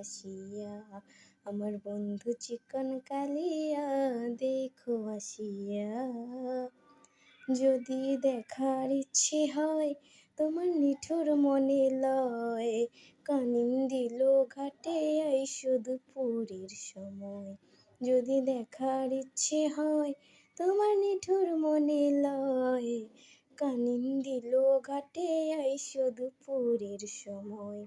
আসিয়া, আমার বন্ধু চিকন কালিয়া, দেখো আসিয়া। যদি দেখার ইচ্ছে হয়, তোমার নিঠুর মনে লয়। কানিন দিল ঘাটে আই শুধু পুরীর সময়। যদি দেখার ইচ্ছে হয়, তোমার নিঠুর মনে লয়। কানিন দিল ঘাটে আই শুধু পুরীর সময়।